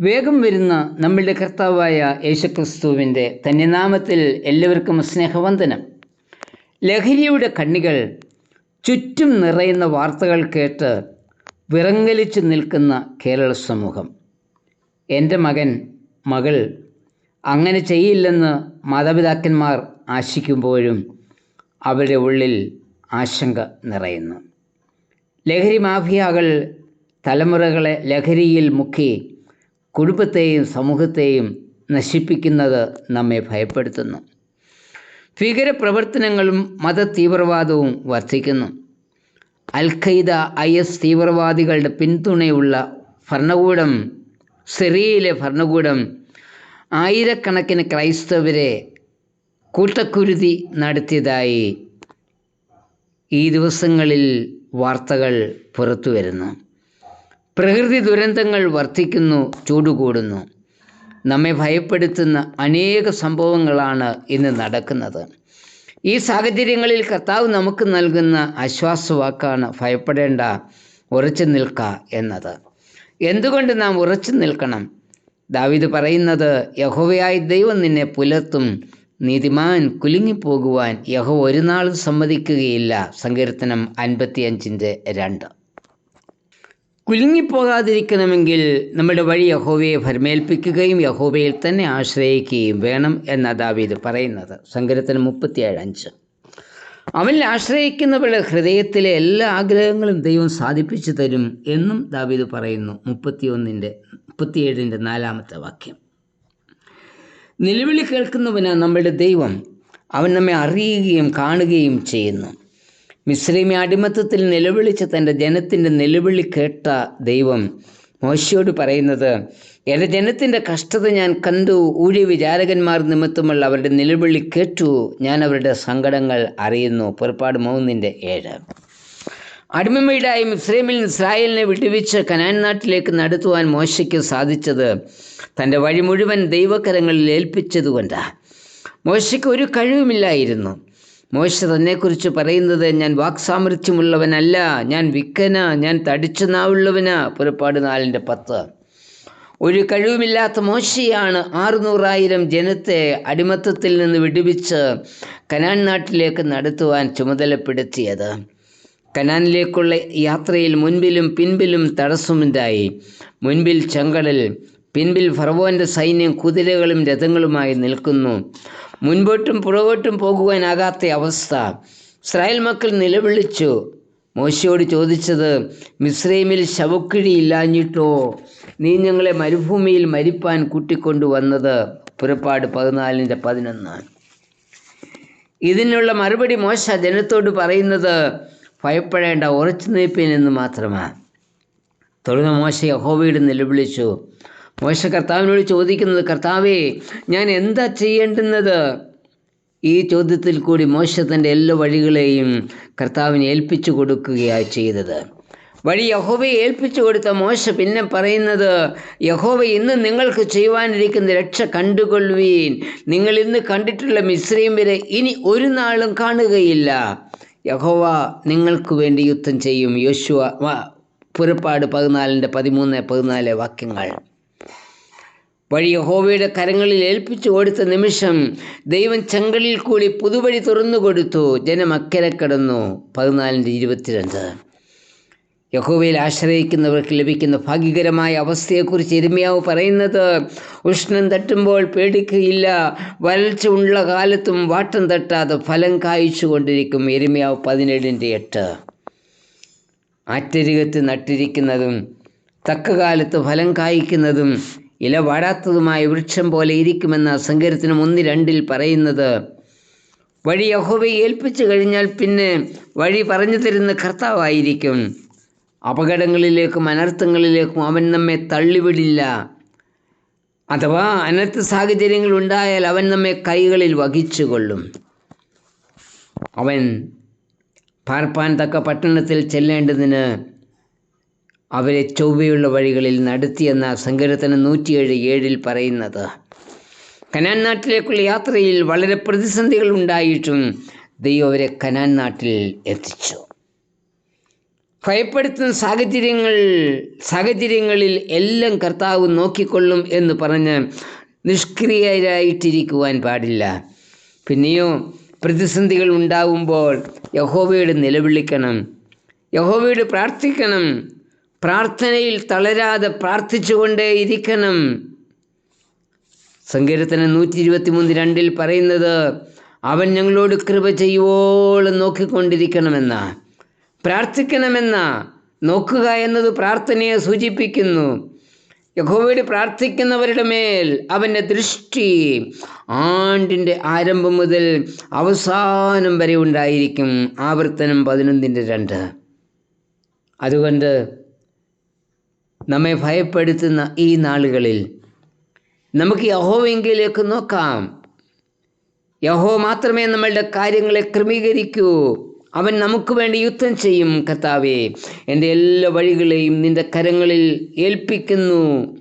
വേഗം വരുന്ന നമ്മളുടെ കർത്താവായ യേശുക്രിസ്തുവിന്റെ തന്യനാമത്തിൽ എല്ലാവർക്കും സ്നേഹവന്ദനം. ലഹരിയുടെ കണ്ണികൾ ചുറ്റും നിറയുന്ന വാർത്തകൾ കേട്ട് വിറങ്ങലിച്ചു നിൽക്കുന്ന കേരള സമൂഹം. എന്റെ മകൻ മകൾ അങ്ങനെ ചെയ്യില്ലെന്ന് മാതാപിതാക്കന്മാർ ആശിക്കുമ്പോഴും അവരുടെ ഉള്ളിൽ ആശങ്ക നിറയുന്നു. ലഹരി മാഫിയകൾ തലമുറകളെ ലഹരിയിൽ മുക്കി കുടുംബത്തെയും സമൂഹത്തെയും നശിപ്പിക്കുന്നത് നമ്മെ ഭയപ്പെടുത്തുന്നു. ഭീകരപ്രവർത്തനങ്ങളും മതതീവ്രവാദവും വർദ്ധിക്കുന്നു. അൽ ഖൈദ ഐ എസ് തീവ്രവാദികളുടെ പിന്തുണയുള്ള ഭരണകൂടം സിറിയയിലെ ഭരണകൂടം ആയിരക്കണക്കിന് ക്രൈസ്തവരെ കൂട്ടക്കുരുതി നടത്തിയതായി ഈ ദിവസങ്ങളിൽ വാർത്തകൾ പുറത്തു വരുന്നു പ്രകൃതി ദുരന്തങ്ങൾ വർദ്ധിക്കുന്നു ചൂടുകൂടുന്നു. നമ്മെ ഭയപ്പെടുത്തുന്ന അനേക സംഭവങ്ങളാണ് ഇന്ന് നടക്കുന്നത്. ഈ സാഹചര്യങ്ങളിൽ കർത്താവ് നമുക്ക് നൽകുന്ന ആശ്വാസവാക്കാണ് ഭയപ്പെടേണ്ട ഉറച്ചു നിൽക്ക എന്നത്. എന്തുകൊണ്ട് നാം ഉറച്ചു നിൽക്കണം? ദാവിദ് പറയുന്നത് യഹോവയായ ദൈവം നിന്നെ പുലർത്തും നീതിമാൻ കുലുങ്ങിപ്പോകുവാൻ യഹോ ഒരു നാളും സമ്മതിക്കുകയില്ല. സങ്കീർത്തനം അൻപത്തിയഞ്ചിന്റെ രണ്ട്. കുലുങ്ങിപ്പോകാതിരിക്കണമെങ്കിൽ നമ്മുടെ വഴി യഹോവയെ ഭരമേൽപ്പിക്കുകയും യഹോവയിൽ തന്നെ ആശ്രയിക്കുകയും വേണം എന്ന ദാവീദ് പറയുന്നത്. സങ്കരത്തിന് മുപ്പത്തിയേഴ് അഞ്ച്. അവനിൽ ആശ്രയിക്കുന്നവരുടെ ഹൃദയത്തിലെ എല്ലാ ആഗ്രഹങ്ങളും ദൈവം സാധിപ്പിച്ചു തരും എന്നും ദാവീദ് പറയുന്നു. മുപ്പത്തിയൊന്നിന്റെ മുപ്പത്തിയേഴിന്റെ നാലാമത്തെ വാക്യം. നിലവിളി കേൾക്കുന്നവന് നമ്മുടെ ദൈവം. അവൻ നമ്മെ അറിയുകയും കാണുകയും ചെയ്യുന്നു. മിശ്രീമി അടിമത്തത്തിൽ നിലവിളിച്ച തന്റെ ജനത്തിന്റെ നിലവിളി കേട്ട ദൈവം മോശയോട് പറയുന്നത് എന്റെ ജനത്തിന്റെ കഷ്ടത ഞാൻ കണ്ടു. ഊഴി വിചാരകന്മാർ നിമിത്തമുള്ള അവരുടെ നിലവിളി കേട്ടു. ഞാൻ അവരുടെ സങ്കടങ്ങൾ അറിയുന്നു. പുറപ്പാട് മൂന്നിന്റെ ഏഴ്. അടിമമീടായി ഇസ്രേമിൽ ഇസ്രായേലിനെ വിടുവിച്ച് കനാൻ നാട്ടിലേക്ക് നടത്തുവാൻ മോശയ്ക്ക് സാധിച്ചത് തന്റെ വഴി മുഴുവൻ ദൈവകരങ്ങളിൽ ഏൽപ്പിച്ചതുകൊണ്ടാണ് മോശയ്ക്ക് ഒരു കഴിവുമില്ലായിരുന്നു. മോശ തന്നെക്കുറിച്ച് പറയുന്നത് ഞാൻ വാക്സാമർഥ്യമുള്ളവനല്ല ഞാൻ വിക്കന ഞാൻ തടിച്ചു നാവുള്ളവന. പുറപ്പാട് നാലിന്റെ പത്ത്. ഒരു കഴിവുമില്ലാത്ത മോശയാണ് ആറുനൂറായിരം ജനത്തെ അടിമത്തത്തിൽ നിന്ന് വിടുവിച്ച് കനാൻ നാട്ടിലേക്ക് നടത്തുവാൻ ചുമതലപ്പെടുത്തിയത്. കനാനിലേക്കുള്ള യാത്രയിൽ മുൻപിലും പിൻപിലും തടസ്സമുണ്ടായി. മുൻപിൽ ചെങ്കടൽ പിൻപിൽ ഫറവോന്റെ സൈന്യം കുതിരകളും രഥങ്ങളുമായി നിൽക്കുന്നു. മുൻപോട്ടും പുറകോട്ടും പോകുവാനാകാത്ത അവസ്ഥ. ഇസ്രായേൽ മക്കൾ നിലവിളിച്ചു. മോശയോട് ചോദിച്ചത് മിസ്രൈമിൽ ശവക്കുഴി ഇല്ലാഞ്ഞിട്ടോ? നീ ഞങ്ങളെ മരുഭൂമിയിൽ മരിപ്പാൻ കൂട്ടിക്കൊണ്ടുവന്നത്. പുറപ്പാട് പതിനാലിന്റെ പതിനൊന്ന്. ഇതിനുള്ള മറുപടി മോശ ജനത്തോട് പറയുന്നത് ഭയപ്പെടേണ്ട ഉറച്ചു നിൽപ്പിൻ എന്ന് മാത്രമാണ്. തുടർന്ന് മോശ യഹോവയുടെ നിലവിളിച്ചു മോശ കർത്താവിനോട് ചോദിക്കുന്നത് കർത്താവേ ഞാൻ എന്താ ചെയ്യേണ്ടുന്നത്? ഈ ചോദ്യത്തിൽ കൂടി മോശ എല്ലാ വഴികളെയും കർത്താവിനെ ഏൽപ്പിച്ചു കൊടുക്കുകയാണ് ചെയ്തത്. വഴി യഹോവയെ ഏൽപ്പിച്ചു കൊടുത്ത മോശ പിന്നെ പറയുന്നത് യഹോവ ഇന്ന് നിങ്ങൾക്ക് ചെയ്യുവാനിരിക്കുന്ന രക്ഷ കണ്ടുകൊള്ളുവീൻ. നിങ്ങൾ ഇന്ന് കണ്ടിട്ടുള്ള മിശ്രയും വരെ ഇനി ഒരു നാളും കാണുകയില്ല. യഹോവ നിങ്ങൾക്ക് വേണ്ടി യുദ്ധം ചെയ്യും. യോശുവ പുറപ്പാട് പതിനാലിന്റെ പതിമൂന്ന് പതിനാല് വാക്യങ്ങൾ. വഴി യഹോവയുടെ കരങ്ങളിൽ ഏൽപ്പിച്ചു കൊടുത്ത നിമിഷം ദൈവം ചെങ്കലിൽ കൂടി പുതുവഴി തുറന്നു കൊടുത്തു. ജനം അക്കരെ കടന്നു. പതിനാലിന്റെ ഇരുപത്തിരണ്ട്. യഹോവയിൽ ആശ്രയിക്കുന്നവർക്ക് ലഭിക്കുന്ന ഭാഗ്യകരമായ അവസ്ഥയെക്കുറിച്ച് എരുമയാവ് പറയുന്നത് ഉഷ്ണം തട്ടുമ്പോൾ പേടിക്കുകയില്ല വരൾച്ച ഉള്ള കാലത്തും വാട്ടം തട്ടാതെ ഫലം കായ്ച്ചു കൊണ്ടിരിക്കും എരുമയാവ് പതിനേഴിന്റെ എട്ട്. ആറ്റരികത്ത് നട്ടിരിക്കുന്നതും തക്കകാലത്ത് ഫലം കായ്ക്കുന്നതും ഇല വാടാത്തതുമായ വൃക്ഷം പോലെ ഇരിക്കുമെന്ന സങ്കരത്തിനും ഒന്ന് രണ്ടിൽ പറയുന്നത്. വഴി യഹോവയെ ഏൽപ്പിച്ചു കഴിഞ്ഞാൽ പിന്നെ വഴി പറഞ്ഞു തരുന്ന കർത്താവായിരിക്കും. അപകടങ്ങളിലേക്കും അനർത്ഥങ്ങളിലേക്കും അവൻ നമ്മെ തള്ളിവിടില്ല. അഥവാ അനർത്ഥ സാഹചര്യങ്ങൾ ഉണ്ടായാൽ അവൻ നമ്മെ കൈകളിൽ വഹിച്ചു കൊള്ളും അവൻ പാർപ്പാൻ തക്ക പട്ടണത്തിൽ ചെല്ലേണ്ടതിന് അവരെ ചൊവ്വയുള്ള വഴികളിൽ നടത്തിയെന്ന സങ്കീർത്തനം നൂറ്റിയേഴ് ഏഴിൽ പറയുന്നത്. കനാൻ നാട്ടിലേക്കുള്ള യാത്രയിൽ വളരെ പ്രതിസന്ധികൾ ഉണ്ടായിട്ടും ദൈവം അവരെ കനാൻ നാട്ടിൽ എത്തിച്ചു. ഭയപ്പെടുത്തുന്ന സാഹചര്യങ്ങൾ സാഹചര്യങ്ങളിൽ എല്ലാം കർത്താവ് നോക്കിക്കൊള്ളും എന്ന് പറഞ്ഞ് നിഷ്ക്രിയരായിട്ടിരിക്കുവാൻ പാടില്ല. പിന്നെയോ പ്രതിസന്ധികൾ ഉണ്ടാവുമ്പോൾ യഹോവയോട് നിലവിളിക്കണം. യഹോവയോട് പ്രാർത്ഥിക്കണം. പ്രാർത്ഥനയിൽ തളരാതെ പ്രാർത്ഥിച്ചുകൊണ്ടേ ഇരിക്കണം. സങ്കീർത്തനം നൂറ്റി ഇരുപത്തി മൂന്ന് രണ്ടിൽ പറയുന്നത് അവൻ ഞങ്ങളോട് കൃപ ചെയ്യുവോളം നോക്കിക്കൊണ്ടിരിക്കണമെന്ന പ്രാർത്ഥിക്കണമെന്ന നോക്കുക എന്നത് പ്രാർത്ഥനയെ സൂചിപ്പിക്കുന്നു. യഹോവയോട് പ്രാർത്ഥിക്കുന്നവരുടെ മേൽ അവന്റെ ദൃഷ്ടി ആണ്ടിന്റെ ആരംഭം മുതൽ അവസാനം വരെ ഉണ്ടായിരിക്കും. ആവർത്തനം പതിനൊന്നിന്റെ രണ്ട്. അതുകൊണ്ട് നമ്മെ ഭയപ്പെടുത്തുന്ന ഈ നാളുകളിൽ. നമുക്ക് യഹോവെങ്കിലേക്ക് നോക്കാം. യഹോ മാത്രമേ നമ്മളുടെ കാര്യങ്ങളെ ക്രമീകരിക്കൂ. അവൻ നമുക്ക് വേണ്ടി യുദ്ധം ചെയ്യും കർത്താവേ. എന്റെ എല്ലാ വഴികളെയും നിന്റെ കരങ്ങളിൽ ഏൽപ്പിക്കുന്നു.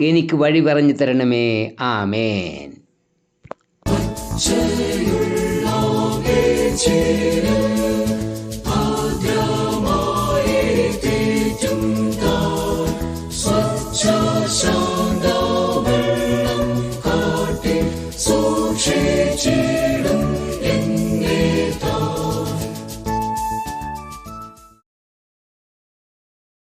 എനിക്ക് വഴി പറഞ്ഞു തരണമേ. ആമേൻ.